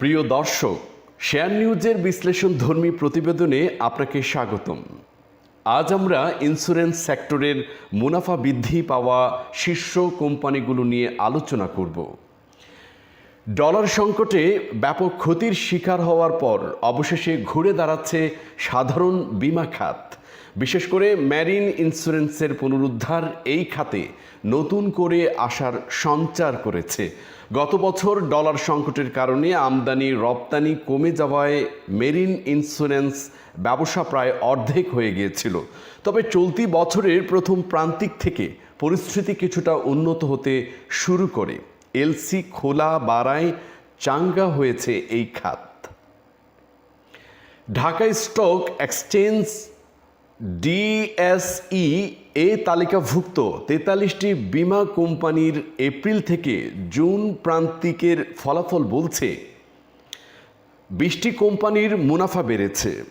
প্রিয় দর্শক, শেয়ার নিউজের বিশ্লেষণ ধর্মী প্রতিবেদনে আপনাকে স্বাগতম। আজ আমরা ইন্স্যুরেন্স সেক্টরের মুনাফা বৃদ্ধি পাওয়া শীর্ষ কোম্পানিগুলো নিয়ে আলোচনা করব। ডলার সংকটে ব্যাপক ক্ষতির শিকার হওয়ার পর অবশেষে ঘুরে দাঁড়াচ্ছে সাধারণ বিমা খাত। বিশেষ করে ম্যারিন ইন্স্যুরেন্সের পুনরুদ্ধার এই খাতে নতুন করে আসার সঞ্চার করেছে। গত বছর ডলার সংকটের কারণে আমদানি রপ্তানি কমে যাওয়ায় মেরিন ইন্স্যুরেন্স ব্যবসা প্রায় অর্ধেক হয়ে গিয়েছিল। তবে চলতি বছরের প্রথম প্রান্তিক থেকে পরিস্থিতি কিছুটা উন্নত হতে শুরু করে। এলসি খোলা বাড়ায় চাঙ্গা হয়েছে এই খাত। ঢাকা স্টক এক্সচেঞ্জ ডিএসই এ তালিকাভুক্ত তেতাল্লিশটি বিমা কোম্পানির এপ্রিল থেকে জুন প্রান্তিকের ফলাফল বলছে। বিশটি কোম্পানির মুনাফা বেড়েছে।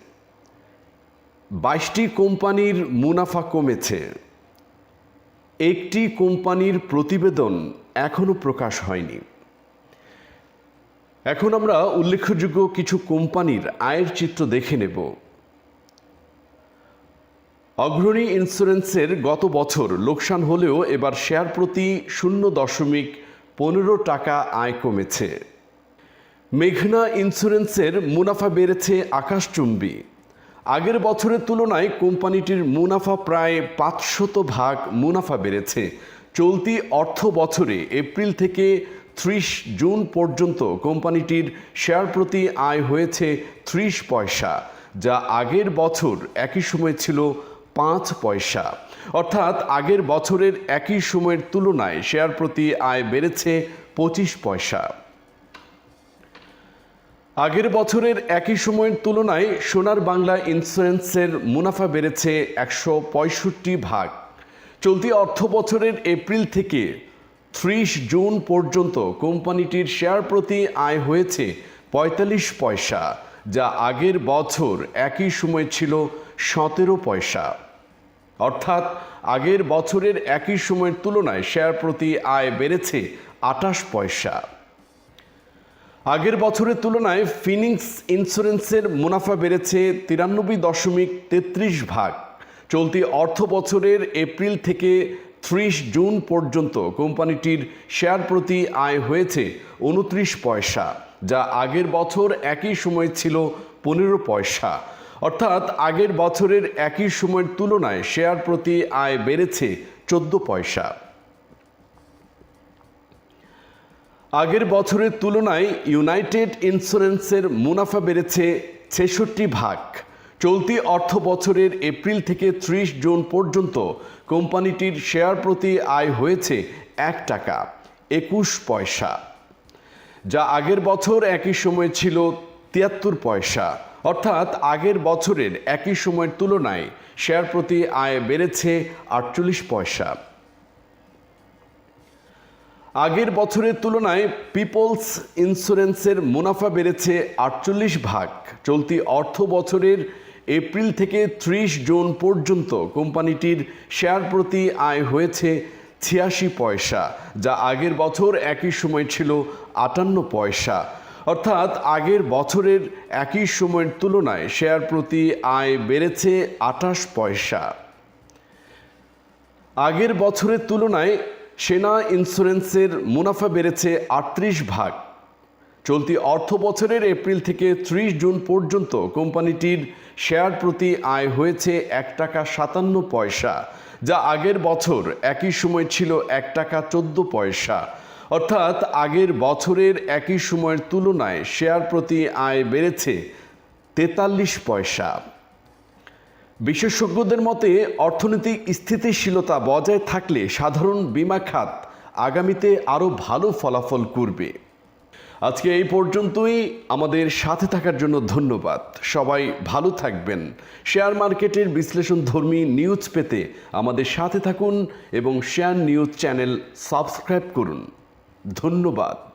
বাইশটি কোম্পানির মুনাফা কমেছে। একটি কোম্পানির প্রতিবেদন এখনও প্রকাশ হয়নি। এখন আমরা উল্লেখযোগ্য কিছু কোম্পানির আয়ের চিত্র দেখে নেব। অগ্রণী ইন্স্যুরেন্সের গত বছর লোকসান হলেও এবার শেয়ার প্রতি শূন্য দশমিক পনেরো টাকা আয় কমেছে। মেঘনা ইন্স্যুরেন্সের মুনাফা বেড়েছে আকাশচুম্বী। আগের বছরের তুলনায় কোম্পানিটির মুনাফা প্রায় পাঁচশত ভাগ মুনাফা বেড়েছে। চলতি অর্থ বছরে এপ্রিল থেকে ত্রিশ জুন পর্যন্ত কোম্পানিটির শেয়ার প্রতি আয় হয়েছে ত্রিশ পয়সা, যা আগের বছর একই সময় ছিল পাঁচ পয়সা। অর্থাৎ আগের বছরের একই সময়ের তুলনায় শেয়ার প্রতি আয় বেড়েছে পঁচিশ পয়সা। আগের বছরের একই সময়ের তুলনায় সোনার বাংলা ইন্স্যুরেন্সের মুনাফা বেড়েছে একশো পঁয়ষট্টি ভাগ। চলতি অর্থ বছরের এপ্রিল থেকে ত্রিশ জুন পর্যন্ত কোম্পানিটির শেয়ার প্রতি আয় হয়েছে পঁয়তাল্লিশ পয়সা, যা আগের বছর একই সময় ছিল সতেরো পয়সা। অর্থাৎ আগের বছরের একই সময়ের তুলনায় শেয়ার প্রতি আয় বেড়েছে আটাশ পয়সা। আগের বছরের তুলনায় ফিনিক্স ইন্স্যুরেন্সের মুনাফা বেড়েছে তিরানব্বই দশমিক তেত্রিশ ভাগ। চলতি অর্থ বছরের এপ্রিল থেকে ত্রিশ জুন পর্যন্ত কোম্পানিটির শেয়ার প্রতি আয় হয়েছে উনত্রিশ পয়সা, যা আগের বছর একই সময় ছিল পনেরো পয়সা। অর্থাৎ আগের বছরের একই সময়ের তুলনায় শেয়ার প্রতি আয় বেড়েছে চোদ্দ পয়সা। আগের বছরের তুলনায় ইউনাইটেড ইন্স্যুরেন্সের মুনাফা বেড়েছে ছেষট্টি ভাগ। চলতি অর্থ বছরের এপ্রিল থেকে ত্রিশ জুন পর্যন্ত কোম্পানিটির শেয়ার প্রতি আয় হয়েছে এক টাকা, একুশ পয়সা। যা আগের বছর একই সময় ছিল তিয়াত্তর পয়সা। অর্থাৎ আগের বছরের একই সময়ের তুলনায় শেয়ার প্রতি আয় বেড়েছে আটচল্লিশ পয়সা। আগের বছরের তুলনায় পিপলস ইন্স্যুরেন্সের মুনাফা বেড়েছে আটচল্লিশ ভাগ। চলতি অর্থ বছরের এপ্রিল থেকে ত্রিশ জুন পর্যন্ত কোম্পানিটির শেয়ার প্রতি আয় হয়েছে ছিয়াশি পয়সা, যা আগের বছর একই সময় ছিল আটান্ন পয়সা। অর্থাৎ আগের বছরের একই সময়ের তুলনায় শেয়ার প্রতি আয় বেড়েছে আটাশ পয়সা। আগের বছরের তুলনায় সেনা ইন্স্যুরেন্সের মুনাফা বেড়েছে আটত্রিশ ভাগ। চলতি অর্থ বছরের এপ্রিল থেকে ত্রিশ জুন পর্যন্ত কোম্পানিটির শেয়ার প্রতি আয় হয়েছে এক টাকা সাতান্ন পয়সা, যা আগের বছর একই সময় ছিল এক টাকা চোদ্দ পয়সা। অর্থাৎ আগের বছরের একই সময়ের তুলনায় শেয়ার প্রতি আয় বেড়েছে তেতাল্লিশ পয়সা। বিশেষজ্ঞদের মতে অর্থনৈতিক স্থিতিশীলতা বজায় থাকলে সাধারণ বিমা খাত আগামীতে আরও ভালো ফলাফল করবে। আজকে এই পর্যন্তই। আমাদের সাথে থাকার জন্য ধন্যবাদ। সবাই ভালো থাকবেন। শেয়ার মার্কেটের বিশ্লেষণ ধর্মী নিউজ পেতে আমাদের সাথে থাকুন এবং শেয়ার নিউজ চ্যানেল সাবস্ক্রাইব করুন। ধন্যবাদ।